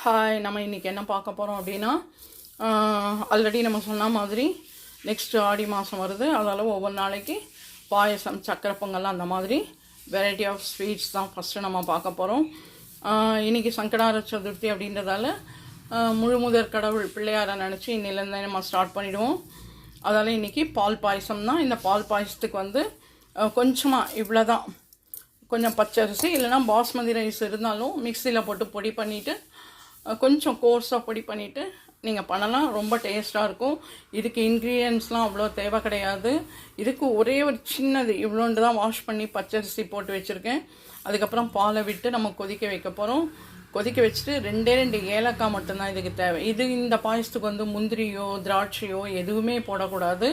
Hi நம்ம இன்றைக்கி என்ன பார்க்க போகிறோம் அப்படின்னா ஆல்ரெடி நம்ம சொன்ன மாதிரி நெக்ஸ்ட் ஆடி மாதம் வருது. அதால் ஒவ்வொரு நாளைக்கு பாயசம் சக்கரை பொங்கல் அந்த மாதிரி வெரைட்டி ஆஃப் ஸ்வீட்ஸ் தான் ஃபஸ்ட்டு நம்ம பார்க்க போகிறோம் இன்றைக்கி சங்கடார சதுர்த்தி அப்படின்றதால முழு முதற் கடவுள் பிள்ளையாரை நினச்சி இன்னிலேருந்தே நம்ம ஸ்டார்ட் பண்ணிவிடுவோம் அதால் இன்றைக்கி பால் பாயசம் தான். இந்த பால் பாயசத்துக்கு வந்து கொஞ்சமாக இவ்வளோ தான் கொஞ்சம் பச்சரிசி இல்லைன்னா பாஸ்மதி ரைஸ் இருந்தாலும் மிக்சியில் போட்டு பொடி பண்ணிவிட்டு கொஞ்சம் கோர்ஸாக பொடி பண்ணிவிட்டு நீங்கள் பண்ணலாம். ரொம்ப டேஸ்ட்டாக இருக்கும். இதுக்கு இன்க்ரீடியன்ஸ்லாம் அவ்வளோ தேவை கிடையாது. இதுக்கு ஒரே ஒரு சின்னது இவ்வளோண்டு தான் வாஷ் பண்ணி பச்சரிசி போட்டு வச்சுருக்கேன். அதுக்கப்புறம் பாலை விட்டு நம்ம கொதிக்க வைக்க போகிறோம் கொதிக்க வச்சுட்டு ரெண்டே ரெண்டு ஏலக்காய் மட்டும்தான் இதுக்கு தேவை. இது இந்த பாயசத்துக்கு வந்து முந்திரியோ திராட்சையோ எதுவுமே போடக்கூடாது.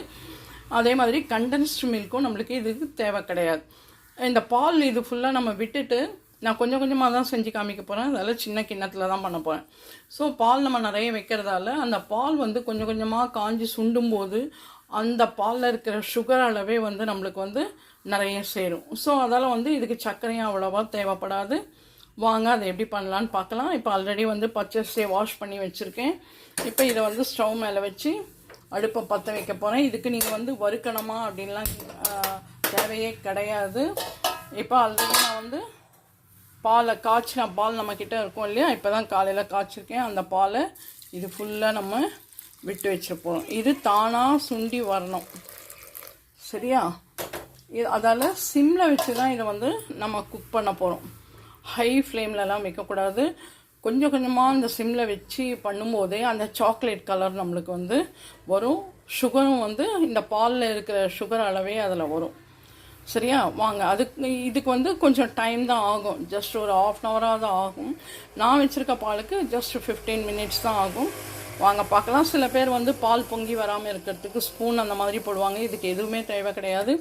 அதே மாதிரி கண்டென்ஸ்டு மில்க்கும் நம்மளுக்கு இதுக்கு தேவை கிடையாது. இந்த பால் இது ஃபுல்லாக நம்ம விட்டுட்டு நான் கொஞ்சம் கொஞ்சமாக தான் செஞ்சு காமிக்க போகிறேன் அதனால் சின்ன கிண்ணத்தில் தான் பண்ண போகிறேன் ஸோ பால் நம்ம நிறைய வைக்கிறதால அந்த பால் வந்து கொஞ்சம் கொஞ்சமாக காஞ்சி சுண்டும் போது அந்த பாலில் இருக்கிற சுகர் அளவே வந்து நம்மளுக்கு வந்து நிறைய சேரும். ஸோ அதால் வந்து இதுக்கு சர்க்கரையும் அவ்வளோவா தேவைப்படாது. வாங்க அதை எப்படி பண்ணலான்னு பார்க்கலாம். இப்போ ஆல்ரெடி வந்து பச்சரிசியை வாஷ் பண்ணி வச்சுருக்கேன். இப்போ இதை வந்து ஸ்டவ் மேலே வச்சு அடுப்பை பற்ற வைக்க போகிறேன் இதுக்கு நீங்கள் வந்து வறுக்கணுமா அப்படின்லாம் தேவையே கிடையாது. இப்போ ஆல்ரெடி நான் வந்து பாலை காய்ச்சின பால் நம்மக்கிட்ட இருக்கும் இல்லையா? இப்போ தான் காலையில் காய்ச்சிருக்கேன். அந்த பாலை இது ஃபுல்லாக நம்ம விட்டு வச்சுருப்போம். இது தானாக சுண்டி வரணும். சரியா? இது அதால் சிம்மில் வச்சு தான் இதை வந்து நம்ம குக் பண்ண போகிறோம் ஹை ஃப்ளேம்லலாம் வைக்கக்கூடாது. கொஞ்சம் கொஞ்சமாக அந்த சிம்மில் வச்சு பண்ணும்போதே அந்த சாக்லேட் கலர் நம்மளுக்கு வந்து வரும். சுகரும் வந்து இந்த பாலில் இருக்கிற சுகர் அளவே அதில் வரும். சரியா? வாங்க அதுக்கு இதுக்கு வந்து கொஞ்சம் டைம் தான் ஆகும். ஜஸ்ட் ஒரு ஆஃப் அன் ஹவராக தான் ஆகும். நான் வச்சுருக்க பாலுக்கு ஜஸ்ட் ஃபிஃப்டீன் மினிட்ஸ் தான் ஆகும். வாங்க பார்க்கலாம். சில பேர் வந்து பால் பொங்கி வராமல் இருக்கிறதுக்கு ஸ்பூன் அந்த மாதிரி போடுவாங்க. இதுக்கு எதுவுமே தேவை கிடையாது.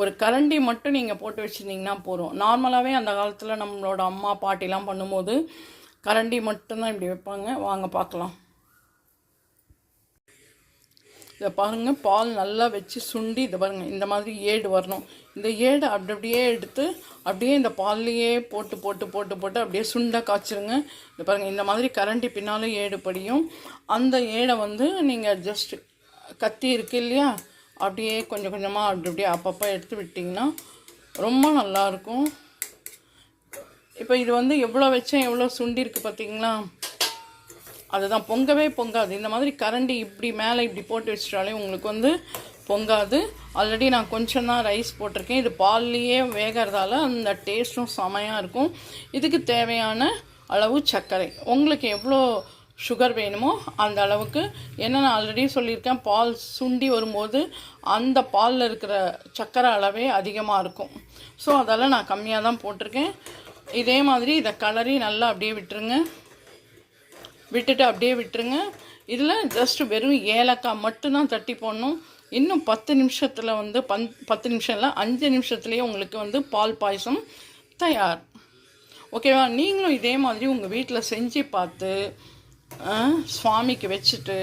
ஒரு கரண்டி மட்டும் நீங்கள் போட்டு வச்சுருந்தீங்கன்னா போதும். நார்மலாகவே அந்த காலத்தில் நம்மளோட அம்மா பாட்டிலாம் பண்ணும்போது கரண்டி மட்டும்தான் இப்படி வைப்பாங்க. வாங்க பார்க்கலாம். இதை பாருங்கள் பால் நல்லா வச்சு சுண்டி இதை பாருங்கள் இந்த மாதிரி ஏடு வரணும். இந்த ஏடு அப்படி அப்படியே எடுத்து அப்படியே இந்த பால்லையே போட்டு போட்டு போட்டு போட்டு அப்படியே சுண்டை காய்ச்சிருங்க. இந்த பாருங்கள் இந்த மாதிரி கரண்டி பின்னாலும் ஏடு படியும். அந்த ஏடை வந்து நீங்கள் ஜஸ்ட் கத்தி இருக்கு இல்லையா அப்படியே கொஞ்சம் கொஞ்சமாக அப்படி அப்படியே அப்பப்போ எடுத்து விட்டிங்கன்னா ரொம்ப நல்லாயிருக்கும் இப்போ இது வந்து எவ்வளோ வச்சேன் எவ்வளோ சுண்டி இருக்குது பார்த்தீங்களா அதுதான் பொங்கவே பொங்காது. இந்த மாதிரி கரண்டி இப்படி மேலே இப்படி போட்டு வச்சிட்டாலே உங்களுக்கு வந்து பொங்காது. ஆல்ரெடி நான் கொஞ்சம் தான் ரைஸ் போட்டிருக்கேன். இது பால்லையே வேகிறதால அந்த டேஸ்ட்டும் செமையாக இருக்கும். இதுக்கு தேவையான அளவு சர்க்கரை. உங்களுக்கு எவ்வளோ சுகர் வேணுமோ அந்த அளவுக்கு. என்ன நான் ஆல்ரெடி சொல்லியிருக்கேன் பால் சுண்டி வரும்போது அந்த பாலில் இருக்கிற சர்க்கரை அளவே அதிகமாக இருக்கும். ஸோ அதால் நான் கம்மியாக தான் போட்டிருக்கேன். இதே மாதிரி இதை கலரி நல்லா அப்படியே விட்டுருங்க. விட்டுட்டு அப்படியே விட்டுருங்க. இதில் ஜஸ்ட் வெறும் ஏலக்காய் மட்டும்தான் தட்டி போடணும். இன்னும் பத்து நிமிஷத்தில் வந்து பன் பத்து நிமிஷம் இல்லை அஞ்சு நிமிஷத்துலேயே உங்களுக்கு வந்து பால் பாயசம் தயார். ஓகேவா நீங்களும் இதே மாதிரி உங்கள் வீட்டில் செஞ்சு பார்த்து சுவாமிக்கு வச்சுட்டு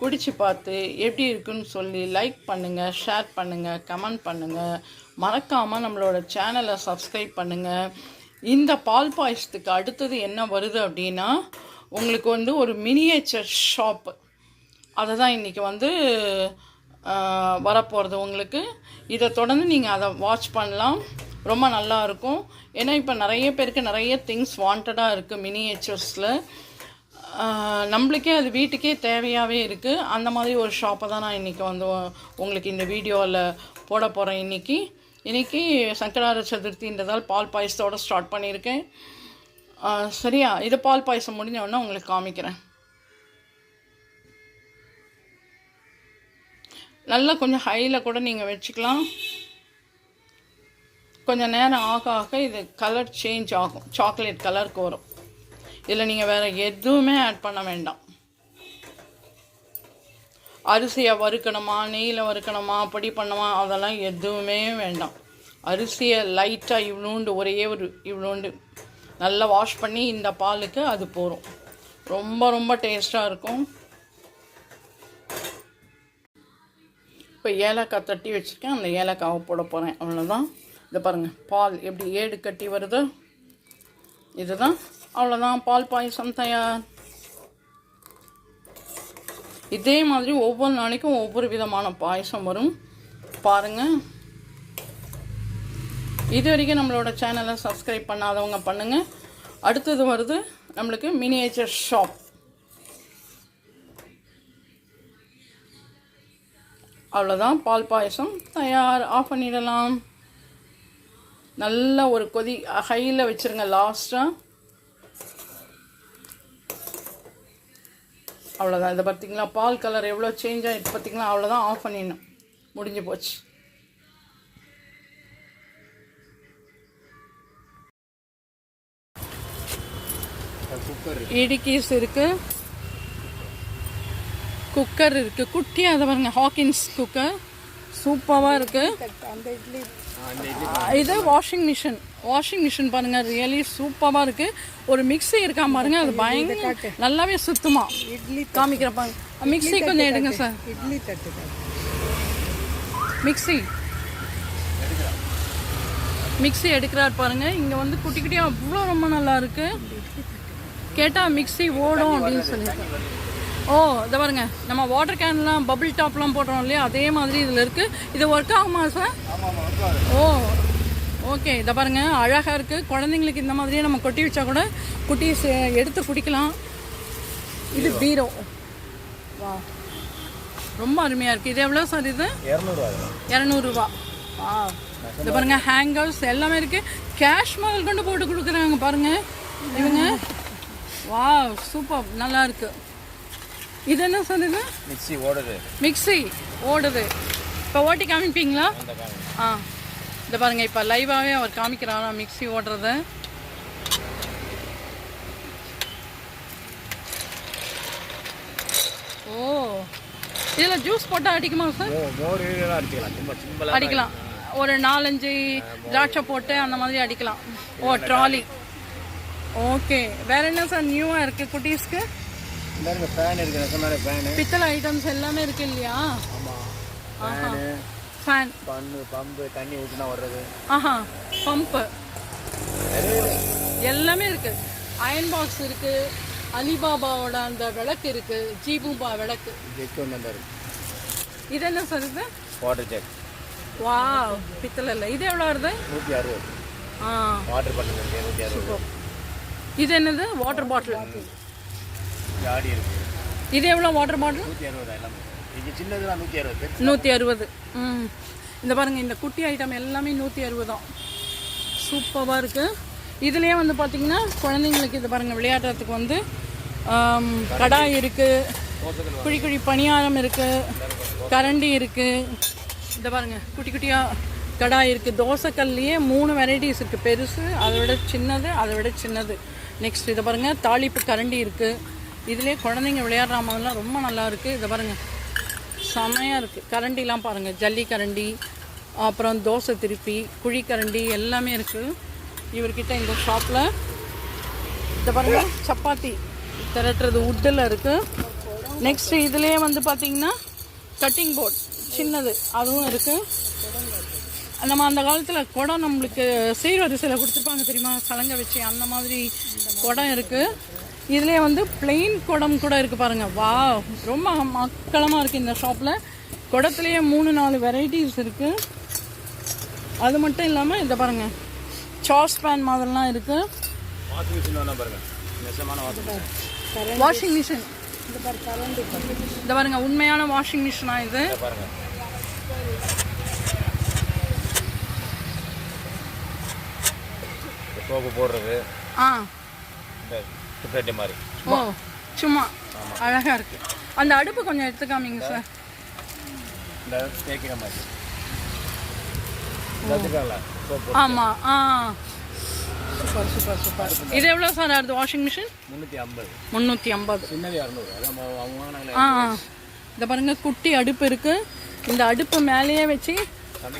குடிச்சு பார்த்து எப்படி இருக்குன்னு சொல்லி லைக் பண்ணுங்கள் ஷேர் பண்ணுங்கள் கமெண்ட் பண்ணுங்கள் மறக்காமல் நம்மளோட சேனலை சப்ஸ்கிரைப் பண்ணுங்கள் இந்த பால் பாயசத்துக்கு அடுத்தது என்ன வருது அப்படின்னா உங்களுக்கு வந்து ஒரு மினியேச்சர் ஷாப்பு அதை தான் இன்றைக்கி வந்து வரப்போகிறது உங்களுக்கு. இதை தொடர்ந்து நீங்கள் அதை வாட்ச் பண்ணலாம். ரொம்ப நல்லா இருக்கும். ஏன்னா இப்போ நிறைய பேருக்கு நிறைய திங்ஸ் வாண்டடாக இருக்குது மினியேச்சர்ஸில் நம்மளுக்கே அது வீட்டுக்கே தேவையாகவே இருக்குது அந்த மாதிரி ஒரு ஷாப்பை தான் நான் இன்றைக்கி வந்து உங்களுக்கு இந்த வீடியோவில் போட போகிறேன் இன்றைக்கி இன்றைக்கி சங்கரார சதுர்த்தின்றதால் பால் பாயசத்தோடு ஸ்டார்ட் பண்ணியிருக்கேன். சரியா. இது பால் பாயசம் முடிஞ்ச உடனே உங்களுக்கு காமிக்கிறேன். நல்லா கொஞ்சம் ஹையில் கூட நீங்கள் வச்சுக்கலாம். கொஞ்சம் நேரம் ஆக ஆக இது கலர் சேஞ்ச் ஆகும். சாக்லேட் கலருக்கு வரும். இதில் நீங்கள் வேறு எதுவுமே ஆட் பண்ண வேண்டாம். அரிசியை வறுக்கணுமா நெய்யில் வறுக்கணுமா பொடி பண்ணணுமா அதெல்லாம் எதுவுமே வேண்டாம். அரிசியை லைட்டாக இவ்வளோண்டு ஒரே ஒரு இவ்வளோண்டு. நல்லா வாஷ் பண்ணி இந்த பாலுக்கு அது போகும் ரொம்ப ரொம்ப டேஸ்ட்டாக இருக்கும். இப்போ ஏலக்காய் தட்டி வச்சுருக்கேன். அந்த ஏலக்காவை போட போகிறேன் அவ்வளோதான் இதை பாருங்கள் பால் எப்படி ஏடு கட்டி வருது இதுதான். அவ்வளோதான் பால் பாயசம் தயார். இதே மாதிரி ஒவ்வொரு நாளைக்கும் ஒவ்வொரு விதமான பாயசம் வரும். பாருங்கள் இது வரைக்கும் நம்மளோட சேனலை சப்ஸ்கிரைப் பண்ணாதவங்க பண்ணுங்கள் அடுத்தது வருது நம்மளுக்கு மினியேச்சர் ஷாப் அவ்வளோதான் பால் பாயசம் தயார். ஆஃப் பண்ணிடலாம். நல்ல ஒரு கொதி ஹையில் வச்சுருங்க லாஸ்ட்டாக அவ்வளோதான் இதை பார்த்தீங்களா பால் கலர் எவ்வளோ சேஞ்ச் ஆகிட்டு பார்த்தீங்களா அவ்வளோதான் ஆஃப் பண்ணிடணும். முடிஞ்சு போச்சு. இடிக்கீஸ் இருக்கு. குக்கர் இருக்கு. குட்டியாக அதை பாருங்க ஹாக்கின்ஸ் குக்கர் சூப்பராக இருக்கு. அந்த இட்லி. ஆ, இது வாஷிங் மிஷின் வாஷிங் மிஷின் பாருங்க ரியலி சூப்பராக இருக்கு. ஒரு மிக்ஸி இருக்கா பாருங்க அது பயங்கர நல்லாவே சுத்தமா. இட்லி காமிக்கிறப்பாங்க மிக்ஸி கொஞ்சம் எடுங்க சார். இட்லி தட்டு. மிக்ஸி மிக்ஸி எடுக்கிறார் பாருங்க. இங்க வந்து குட்டி குட்டியா அவ்வளோ ரொம்ப நல்லா இருக்கு. கேட்டால் மிக்ஸி ஓடும் அப்படின்னு சொல்லிட்டு. ஓ இதை பாருங்க. நம்ம வாட்டர் கேன்லாம் பபிள் டாப்லாம் போடுறோம் இல்லையா? அதே மாதிரி இதில் இருக்குது இது ஒர்க் ஆகுமா சார் ஓ ஓகே இதை பாருங்க. அழகாக இருக்குது குழந்தைங்களுக்கு இந்த மாதிரியே நம்ம கொட்டி வச்சா கூட குட்டீஸ் எடுத்து குடிக்கலாம். இது பீரோ. வா. ரொம்ப அருமையாக இருக்குது இது எவ்வளோ சார் இது? இரநூறுவா. வா. இது பாருங்க. ஹேங்கர்ஸ் எல்லாமே இருக்குது கேஷ் முதல் கொண்டு போட்டு கொடுக்குறாங்க பாருங்க. இவங்க. வா சூப்பர். நல்லா இருக்கு. இது என்ன சார் இது மிக்ஸி ஓடுது. மிக்ஸி ஓடுது. இப்போ ஓட்டி காமிப்பீங்களா? ஆ. இந்த பாருங்க இப்போ லைவாகவே அவர் காமிக்கிறாரா மிக்ஸி ஓடுறத? ஓ. இதில் ஜூஸ் போட்டால் அடிக்குமா சார் அடிக்கலாம். ஒரு நாலஞ்சு திராட்சை போட்டு அந்த மாதிரி அடிக்கலாம். ஓ ட்ராலி. ஓகே வேற என்ன சார் நியூவாக இருக்கு? குட்டீஸ்க்கு? இந்த ஃபேன் இருக்கு. நெசமான ஃபேனு பித்தளை ஐட்டம்ஸ் எல்லாமே இருக்கு இல்லையா? ஆமாம் ஃபேனு ஃபேன் பண்ணு பம்பு தண்ணி ஊற்றினா வர்றது. ஆஹா. பம்பு. எல்லாமே இருக்கு. அயன் பாக்ஸ் இருக்கு. அலிபாபாவோட அந்த விளக்கு இருக்கு. ஜீபூபா விளக்கு. ஜெக் ஒன்று அந்த இருக்கு. இது என்ன சார் இது? வாட்டர் ஜெக் வா பித்தளை இல்லை. இது எவ்வளோ வருது? நூற்றி அறுபது. ஆ. வாட்டர் பாட்டில் இருக்கு நூற்றி அறுபது இது என்னது? வாட்டர் பாட்டில் ஜாடி இருக்கு. இது எவ்வளோ வாட்டர் பாட்டில் நூற்றி அறுபது எல்லாமே? இது சின்னதுலாம் நூற்றி அறுபது நூற்றி அறுபது. ம். இந்த பாருங்க இந்த குட்டி ஐட்டம் எல்லாமே நூற்றி அறுபது தான். சூப்பராக இருக்குது இதுலேயே வந்து பார்த்தீங்கன்னா குழந்தைங்களுக்கு இது பாருங்க விளையாடுறதுக்கு வந்து கடாய் இருக்குது குழி குழி பணியாரம் இருக்குது கரண்டி இருக்குது இந்த பாருங்க குட்டி குட்டியாக கடாய் இருக்குது தோசைக்கல்லையே மூணு வெரைட்டிஸ் இருக்குது பெருசு அதை விட சின்னது அதை விட சின்னது. நெக்ஸ்ட் இதை பாருங்கள் தாளிப்பு கரண்டி இருக்குது இதுலேயே குழந்தைங்க விளையாடுற மாதிரிலாம் ரொம்ப நல்லா இருக்குது இதை பாருங்கள் செமையாக இருக்குது கரண்டிலாம் பாருங்கள் ஜல்லி கரண்டி அப்புறம் தோசை திருப்பி குழி கரண்டி எல்லாமே இருக்குது இவர்கிட்ட இந்த ஷாப்பில் இதை பாருங்கள் சப்பாத்தி திரட்டுறது உட்டில் இருக்குது நெக்ஸ்ட் இதுலேயே வந்து பார்த்திங்கன்னா கட்டிங் போர்ட் சின்னது அதுவும் இருக்குது நம்ம அந்த காலத்தில் குடம் நம்மளுக்கு சீர்வரிசையில் கொடுத்துருப்பாங்க தெரியுமா? சலங்கை வச்சு அந்த மாதிரி குடம் இருக்குது இதுலேயே வந்து பிளெயின் குடம் கூட இருக்குது பாருங்கள் வா ரொம்ப மக்களமாக இருக்குது இந்த ஷாப்பில் குடத்துலேயே மூணு நாலு வெரைட்டிஸ் இருக்குது அது மட்டும் இல்லாமல் இதை பாருங்கள் சாஸ் பேன் மாதிரிலாம் இருக்குது வாஷிங் மிஷின் இந்த பாருங்க உண்மையான வாஷிங் மிஷினா இது. இதை பாருங்க. சோப்பு போடுறது. ஆ. டிஃப்ரெண்ட் மாதிரி. ஓ சும்மா. அழகா இருக்கு. அந்த அடுப்பு கொஞ்சம் எடுத்து காமிங்க சார். இந்த தேய்க்கிற மாதிரி. கற்றுக்கல. சோப்பு ஆமா ஆ. Super super super. இது எவ்வளோ சார் ஆகுது வாஷிங் மிஷின் முந்நூற்றி ஐம்பது. முந்நூற்றி ஐம்பது. சின்னது இரநூறு. ஆ. இந்த பாருங்க குட்டி அடுப்பு இருக்கு. இந்த அடுப்பு மேலேயே வச்சு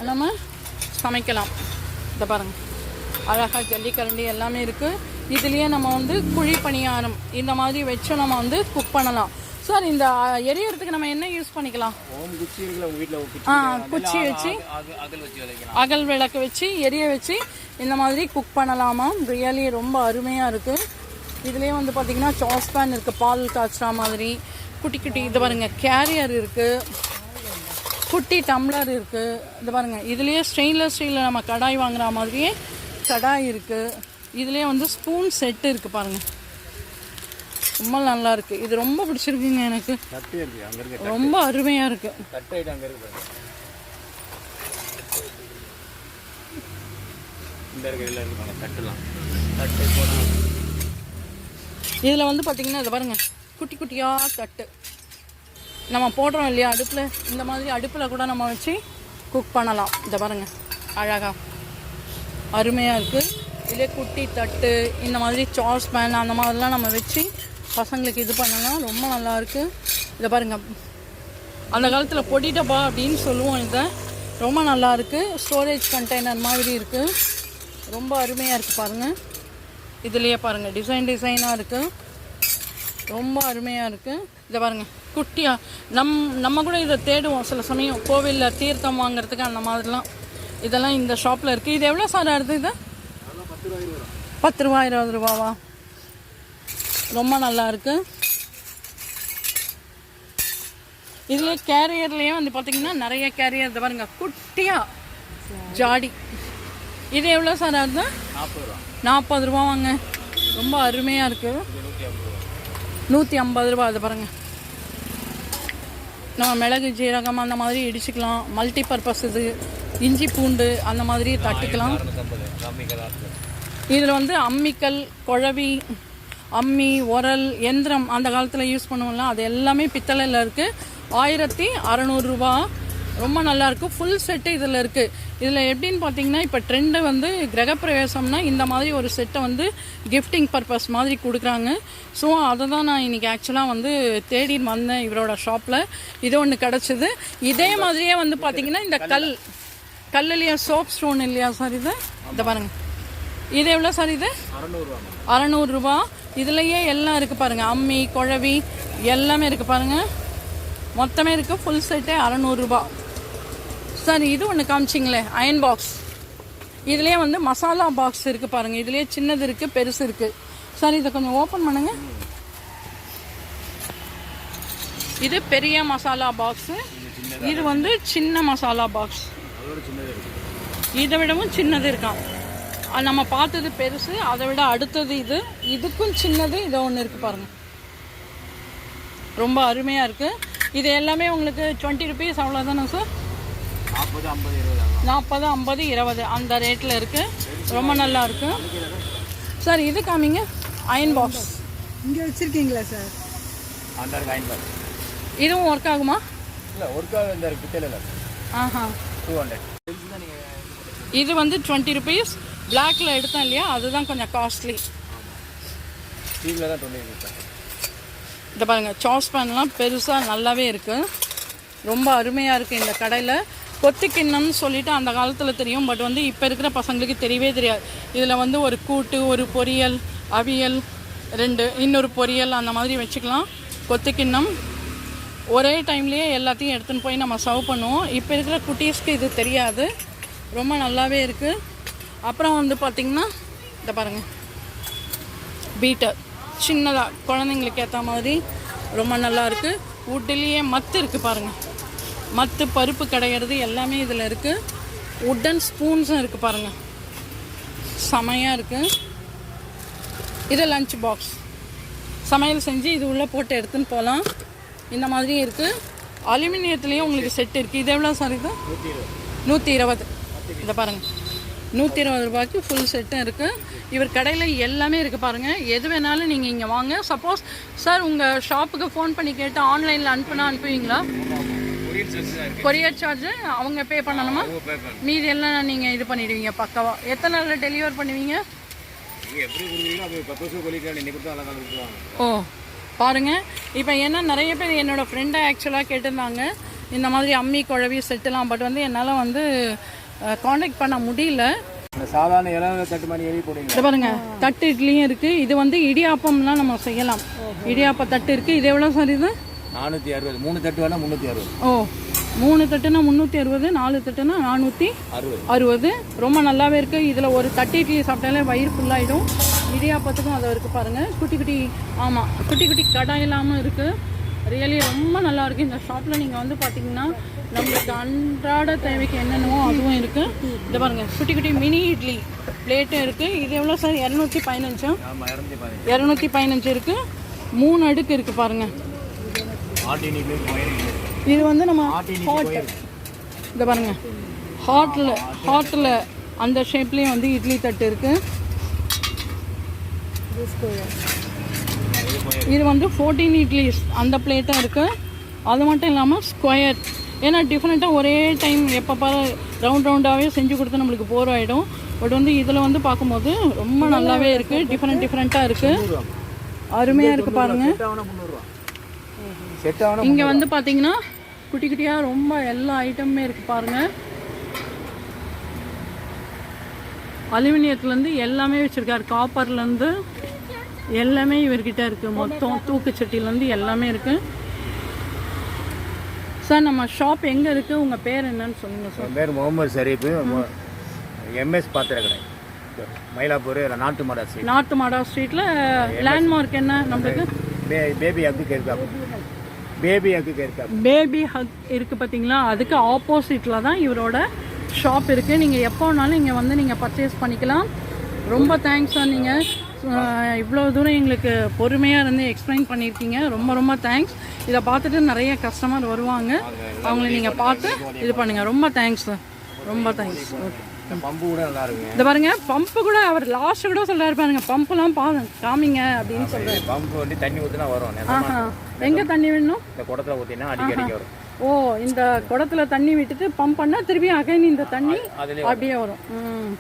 நம்ம சமைக்கலாம். இந்த பாருங்க. அழகா ஜல்லிக்கரண்டி எல்லாமே இருக்கு. இதுலயே நம்ம வந்து குழி பணியாரம் இந்த மாதிரி வச்சு நம்ம வந்து குக் பண்ணலாம். சார் இந்த எரியறதுக்கு நம்ம என்ன யூஸ் பண்ணிக்கலாம்? குச்சி ஆ வச்சு அகல் விளக்கு வச்சு எரிய வச்சு இந்த மாதிரி குக் பண்ணலாமா? ரியலி ரொம்ப அருமையாக இருக்குது இதுலேயே வந்து பார்த்தீங்கன்னா சாஸ் பேன் இருக்குது பால் காய்ச்சுற மாதிரி. குட்டி குட்டி இது பாருங்க கேரியர் இருக்குது குட்டி டம்ளர் இருக்குது இது பாருங்க இதுலேயே ஸ்டெயின்லெஸ் ஸ்டீலில் நம்ம கடாய் வாங்குற மாதிரியே கடாய் இருக்குது இதுலேயே வந்து ஸ்பூன் செட்டு இருக்குது பாருங்க. ரொம்ப நல்லா இருக்கு. இது ரொம்ப பிடிச்சிருக்குங்க எனக்கு. ரொம்ப அங்கே இருக்கு இதில் வந்து பார்த்தீங்கன்னா இது பாருங்க. குட்டி குட்டியாக தட்டு. நம்ம போடுறோம் இல்லையா அடுப்பில். இந்த மாதிரி அடுப்பில் கூட நம்ம வச்சு குக் பண்ணலாம். இதை பாருங்க. அழகா. அருமையாக இருக்குது இதே குட்டி தட்டு இந்த மாதிரி சாஸ் பேன் அந்த மாதிரிலாம் நம்ம வச்சு பசங்களுக்கு இது பண்ணலாம் ரொம்ப நல்லாயிருக்கு இதை பாருங்கள் அந்த காலத்தில் பொடி டப்பா அப்படின்னு சொல்லுவோம் இதை. ரொம்ப நல்லாயிருக்கு ஸ்டோரேஜ் கண்டெய்னர் மாதிரி இருக்குது ரொம்ப அருமையாக இருக்குது பாருங்கள் இதுலேயே பாருங்கள் டிசைன் டிசைனாக இருக்குது ரொம்ப அருமையாக இருக்குது இதை பாருங்கள் குட்டியாக நம் நம்ம கூட இதை தேடுவோம். சில சமயம் கோவிலில் தீர்த்தம் வாங்குறதுக்கு அந்த மாதிரிலாம். இதெல்லாம் இந்த ஷாப்பில் இருக்குது இது எவ்வளோ சார் ஆகுது இது? பத்து ரூபா இருபது ரூபாவா? ரொம்ப நல்லா இருக்கு. இதுல கேரியர்லயே வந்து பாத்தீங்கன்னா நிறைய கேரியர் இது பாருங்க. குட்டியா ஜாடி. இது எவ்வளோ சார் ஆகுது? நாற்பது ரூபா. நாற்பது ரூபா வாங்க ரொம்ப அருமையா இருக்குது நூற்றி ஐம்பது ரூபா ஐம்பது ரூபா அது பாருங்க. நம்ம மிளகு ஜீரகம் அந்த மாதிரி இடிச்சுக்கலாம். மல்டி பர்பஸ் இது. இஞ்சி பூண்டு அந்த மாதிரி தட்டிக்கலாம். இதில் வந்து அம்மிக்கல் குழவி அம்மி உரல் எந்திரம் அந்த காலத்தில் யூஸ் பண்ணுவோம்ல அது எல்லாமே பித்தளையில் இருக்குது ஆயிரத்தி அறநூறுரூவா ரொம்ப நல்லாயிருக்கும் ஃபுல் செட்டு இதில் இருக்குது இதில் எப்படின்னு பார்த்தீங்கன்னா இப்போ ட்ரெண்டு வந்து கிரகப்பிரவேசம்னா இந்த மாதிரி ஒரு செட்டை வந்து கிஃப்டிங் பர்பஸ் மாதிரி கொடுக்குறாங்க. ஸோ அதை தான் நான் இன்றைக்கி ஆக்சுவலாக வந்து தேடின்னு வந்தேன் இவரோட ஷாப்பில் இது ஒன்று கிடச்சிது. இதே மாதிரியே வந்து பார்த்திங்கன்னா இந்த கல் கல்லுலையா சோப் ஸ்டோன் இல்லையா சார் இது? இதை பாருங்க. இது எவ்வளோ சார் இது? அறநூறுரூவா இதுலயே எல்லாம் இருக்குது பாருங்க. அம்மி குழவி எல்லாமே இருக்குது பாருங்க. மொத்தமே இருக்குது ஃபுல் செட்டே அறநூறுரூபா சார் இது ஒன்று காமிச்சிங்களே அயன் பாக்ஸ் இதுலேயே வந்து மசாலா பாக்ஸ் இருக்குது பாருங்க. இதுலேயே சின்னது இருக்குது பெருசு இருக்குது சார் இதை கொஞ்சம் ஓப்பன் பண்ணுங்க. இது பெரிய மசாலா பாக்ஸு இது வந்து சின்ன மசாலா பாக்ஸ் இதை விடவும் சின்னது இருக்கான் நம்ம பார்த்தது பெருசு அதை விட அடுத்தது இது. இதுக்கும் சின்னது இது ஒன்று இருக்கு பாருங்க. ரொம்ப அருமையாக இருக்கு. இது எல்லாமே உங்களுக்கு டுவெண்ட்டி ருபீஸ் அவ்வளோதானே சார் நாற்பது ஐம்பது இருபது ஆகும் நாற்பது ஐம்பது இருபது அந்த ரேட்டில் இருக்கு. ரொம்ப நல்லா இருக்கு. சார் இது காமிங்க. அயன் பாக்ஸ் இங்கே வச்சிருக்கீங்களா சார் அந்த ஐம்பது இதுவும் ஒர்க் ஆகுமா? இல்லை ஒர்க்காக இந்த பித்தளையில் ஆஹா. டூ ஹண்ட்ரட் இது வந்து டுவெண்ட்டி ருபீஸ் பிளாக்ல எடுத்தேன் இல்லையா? அதுதான் கொஞ்சம் காஸ்ட்லி ஸ்டீலில் தான் டுவெண்ட்டி ருபீஸ் இந்த பாருங்க சாஸ் பேன்லாம் பெருசாக நல்லாவே இருக்கு. ரொம்ப அருமையாக இருக்குது இந்த கடையில். கொத்து கிண்ணம்னு சொல்லிட்டு அந்த காலத்தில் தெரியும் பட் வந்து இப்போ இருக்கிற பசங்களுக்கு தெரியவே தெரியாது. இதில் வந்து ஒரு கூட்டு ஒரு பொரியல் அவியல் ரெண்டு இன்னொரு பொரியல் அந்த மாதிரி வச்சுக்கலாம். கொத்து கிண்ணம் ஒரே டைம்லேயே எல்லாத்தையும் எடுத்துன்னு போய் நம்ம சர்வ் பண்ணுவோம். இப்போ இருக்கிற குட்டீஸ்க்கு இது தெரியாது. ரொம்ப நல்லாவே இருக்குது அப்புறம் வந்து பார்த்திங்கன்னா இதை பாருங்கள் பீட்டர். சின்னதாக குழந்தைங்களுக்கு ஏற்ற மாதிரி ரொம்ப நல்லா இருக்குது வுட்லேயே மத்து இருக்குது பாருங்கள் மத்து பருப்பு கிடையிறது எல்லாமே இதில் இருக்குது உட்டன் ஸ்பூன்ஸும் இருக்குது பாருங்கள் செமையாக இருக்குது இது லஞ்ச் பாக்ஸ் சமையல் செஞ்சு இது உள்ளே போட்டு எடுத்துன்னு போகலாம் இந்த மாதிரியும் இருக்குது அலுமினியத்துலேயும் உங்களுக்கு செட் இருக்குது இது எவ்வளோ சார் இது? நூற்றி இருபது. இதை பாருங்கள் நூற்றி இருபது ரூபாய்க்கு ஃபுல் செட்டும் இருக்குது இவர் கடையில் எல்லாமே இருக்குது பாருங்கள் எது வேணாலும் நீங்கள் இங்கே வாங்க. சப்போஸ் சார் உங்கள் ஷாப்புக்கு ஃபோன் பண்ணி கேட்டு ஆன்லைனில் அனுப்புனா அனுப்புவீங்களா? கொரியர் சார்ஜ் அவங்க பே பண்ணணுமா? மீதி எல்லாம் நீங்கள் இது பண்ணிடுவீங்க பக்காவா. எத்தனை நாளில் டெலிவர் பண்ணுவீங்க? ஓ. பாருங்க. இப்போ என்ன நிறைய பேர் என்னோட ஃப்ரெண்டை ஆக்சுவலாக கேட்டிருந்தாங்க. இந்த மாதிரி அம்மி குழவி செட்டுலாம் பட் வந்து என்னால் வந்து காண்டாக்ட் பண்ண முடியல. சாதாரண இளவு தட்டு மாதிரி பாருங்க. இட்லியும் இருக்கு. இது வந்து இடியாப்பம்லாம் நம்ம செய்யலாம். இடியாப்ப தட்டு இருக்கு. இது எவ்வளோ சார் இது? நானூற்றி அறுபது. மூணு தட்டு வேணால் முந்நூற்றி அறுபது. ஓ. மூணு தட்டுனா முந்நூற்றி அறுபது நாலு தட்டுனா நானூற்றி அறுபது. அறுபது. ரொம்ப நல்லாவே இருக்கு. இதில் ஒரு தட்டு இட்லி சாப்பிட்டாலே வயிறு ஃபுல்லாகிடும் இடியாப்பத்துக்கும் அதை இருக்குது பாருங்கள் குட்டி குட்டி ஆமாம் குட்டி குட்டி கடாய் இல்லாமல் இருக்குது ரியலி ரொம்ப நல்லா இருக்கு. இந்த ஷாப்பில் நீங்கள் வந்து பார்த்தீங்கன்னா நம்மளுக்கு அன்றாட தேவைக்கு என்னென்னவோ அதுவும் இருக்குது இது பாருங்கள் குட்டி குட்டி மினி இட்லி பிளேட்டும் இருக்குது இது எவ்வளோ சார்? இரநூத்தி பதினஞ்சா? இரநூத்தி பதினஞ்சு. இருக்குது மூணு அடுக்கு இருக்குது பாருங்கள் இது வந்து நம்ம ஹாட் கோயில் இந்த பாருங்க. ஹாட்டில் ஹாட்டில். அந்த ஷேப்லேயும் வந்து இட்லி தட்டு இருக்குது இது வந்து ஃபோர்டீன் இட்லிஸ் அந்த பிளேட்டும் இருக்குது அது மட்டும் இல்லாமல் ஸ்கொயர் ஏன்னா டிஃப்ரெண்ட்டாக ஒரே டைம் எப்போ பாரு ரவுண்ட் ரவுண்டாகவே செஞ்சு கொடுத்து நம்மளுக்கு போர் ஆகிடும் பட் வந்து இதில் வந்து பார்க்கும்போது ரொம்ப நல்லாவே இருக்குது டிஃப்ரெண்ட் டிஃப்ரெண்ட்டாக இருக்குது அருமையாக இருக்குது பாருங்கள் இங்கே வந்து பார்த்தீங்கன்னா குட்டி குட்டியாக ரொம்ப எல்லா ஐட்டமுமே இருக்குது பாருங்கள் அலுமினியத்துலேருந்து எல்லாமே வச்சுருக்காரு. காப்பர்லேருந்து எல்லாமே இவர்கிட்ட இருக்குது மொத்தம் தூக்குச்சட்டிலேருந்து எல்லாமே இருக்குது சார் நம்ம ஷாப் எங்கே இருக்குது உங்கள் பேர் என்னன்னு சொல்லுங்கள் சார் என் பேர் முகமது ஷரீஃபு எம்எஸ் பாத்திர கடை. மயிலாப்பூர் நாட்டு மாடா ஸ்ட்ரீட் நார்த் மாடா ஸ்ட்ரீட்டில் லேண்ட்மார்க் என்ன நம்மளுக்கு? பேபி அக்கு கேர்க்காப்பு பேபி அக்கு கேர்க்காப்பு பேபி ஹக் இருக்குது பார்த்தீங்களா அதுக்கு ஆப்போசிட்டில் தான் இவரோட ஷாப் இருக்குது நீங்கள் எப்போ வேணாலும் இங்கே வந்து நீங்கள் பர்ச்சேஸ் பண்ணிக்கலாம். ரொம்ப தேங்க்ஸ் சார் நீங்கள் இவ்வளோ தூரம் எங்களுக்கு பொறுமையாக இருந்து எக்ஸ்பிளைன் பண்ணியிருக்கீங்க. ரொம்ப ரொம்ப தேங்க்ஸ் இதை பார்த்துட்டு நிறைய கஸ்டமர் வருவாங்க. அவங்கள நீங்கள் பார்த்து இது பண்ணுங்கள் ரொம்ப தேங்க்ஸ் சார் ரொம்ப தேங்க்ஸ் ஓகே இந்த பம்பு கூட நல்லா இருக்குங்க. இந்த பாருங்க பம்பு கூட அவர் லாஸ்ட் கூட சொல்றாரு பாருங்க பம்புலாம் பா காமிங்க அப்படின்னு சொல்றாரு. பம்பு வந்து தண்ணி ஊற்றினா வரும். எங்க தண்ணி வேணும்? இந்த குடத்துல ஊற்றினா அடிக்க அடிக்க வரும். ஓ இந்த குடத்துல தண்ணி விட்டுட்டு பம்ப் பண்ணா திருப்பி அகைன் இந்த தண்ணி அப்படியே வரும்.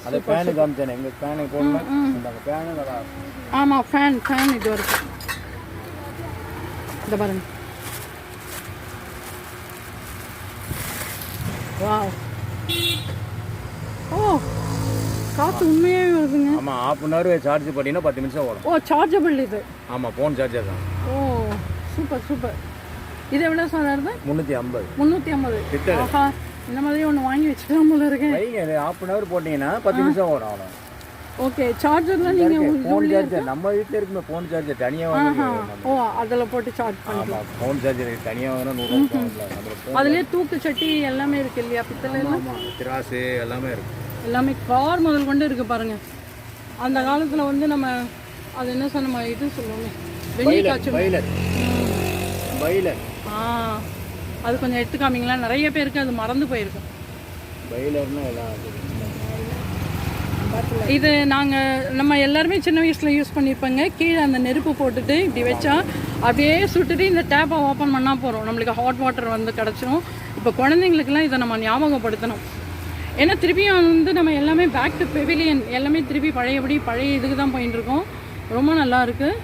அது ஃபேனு காமிச்சேன் எங்கள் ஃபேனு போடணும். அந்த ஃபேனு ஆமா ஃபேன் ஃபேன் இது வரைக்கும். இந்த பாருங்க. வாவ். ஓ காத்து உண்மையாவே வருதுங்க. ஆமாம் ஹாஃப் அன் ஹவர் சார்ஜ் பண்ணினா பத்து நிமிஷம் ஓடும். ஓ சார்ஜபிள் இது. ஆமாம் ஃபோன் சார்ஜர் தான். ஓ சூப்பர் சூப்பர் இது எவ்வளோ சார் வருது? முந்நூற்றி ஐம்பது. முந்நூற்றி ஐம்பது. ஆஹா இந்த மாதிரி ஒன்று வாங்கி வச்சுக்கலாம் போல இருக்கேன் வைங்க ஹாஃப் அன் ஹவர் போட்டிங்கன்னா பத்து நிமிஷம் ஓடும் அவ்வளோ ஓகே சார்ஜர்லாம் நீங்கள் ஃபோன் சார்ஜர் நம்ம வீட்டில் இருக்குமே ஃபோன் சார்ஜர் தனியாக வாங்கி ஓ அதில் போட்டு சார்ஜ் பண்ணி ஆமாம் ஃபோன் சார்ஜர் தனியாக வாங்கினா அதுலேயே தூக்கு சட்டி எல்லாமே இருக்கு இல்லையா? பித்தளை திராசு எல்லாமே இருக்கு. எல்லாமே கார் முதல் கொண்டு இருக்கு பாருங்க. அந்த காலத்தில் வந்து நம்ம அது என்ன நம்ம இது சொல்லுவோமே. வெந்நீர் காய்ச்சும் பைலர் ஆ அது கொஞ்சம் எடுத்து காமிங்களா? நிறைய பேருக்கு அது மறந்து போயிருக்கு. பைலர்னா எல்லாம் அது. இது நாங்கள் நம்ம எல்லாருமே சின்ன வயசில் யூஸ் பண்ணியிருப்போங்க கீழே அந்த நெருப்பு போட்டுட்டு இப்படி வச்சா அப்படியே சுட்டுட்டு இந்த டேப்பை ஓப்பன் பண்ணால் போகிறோம் நம்மளுக்கு ஹாட் வாட்டர் வந்து கிடச்சிரும். இப்போ குழந்தைங்களுக்குலாம் இதை நம்ம ஞாபகப்படுத்தணும். ஏன்னா திருப்பியும் வந்து நம்ம எல்லாமே பேக் டு பெவிலியன் எல்லாமே திருப்பி பழையபடி பழைய இதுக்கு தான் போயிட்டு இருக்கோம் ரொம்ப நல்லா இருக்குது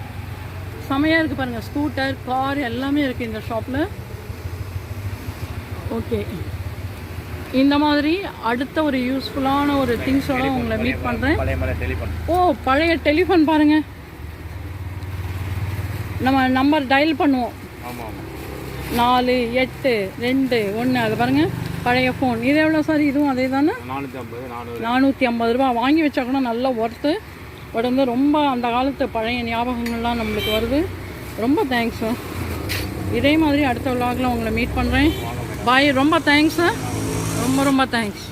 செமையாக இருக்குது பாருங்கள் ஸ்கூட்டர் கார் எல்லாமே இருக்குது இந்த ஷாப்பில் ஓகே இந்த மாதிரி அடுத்த ஒரு யூஸ்ஃபுல்லான ஒரு திங்ஸோட உங்களை மீட் பண்ணுறேன் ஓ பழைய டெலிஃபோன் பாருங்க. நம்ம நம்பர் டயல் பண்ணுவோம். நாலு எட்டு ரெண்டு ஒன்று அது பாருங்க. பழைய ஃபோன் இது எவ்வளோ சார்? இதுவும் அதே தானே நானூற்றி ஐம்பது நானூறு. நானூற்றி ஐம்பது ரூபா வாங்கி வச்சா கூட நல்ல ஒர்த்து பட் வந்து ரொம்ப அந்த காலத்து பழைய ஞாபகங்கள்லாம் நம்மளுக்கு வருது. ரொம்ப தேங்க்ஸ் சார் இதே மாதிரி அடுத்த விலாகில் உங்களை மீட் பண்ணுறேன் பாய் ரொம்ப தேங்க்ஸ் சார் ரொம்ப ரொம்ப தேங்க்ஸ்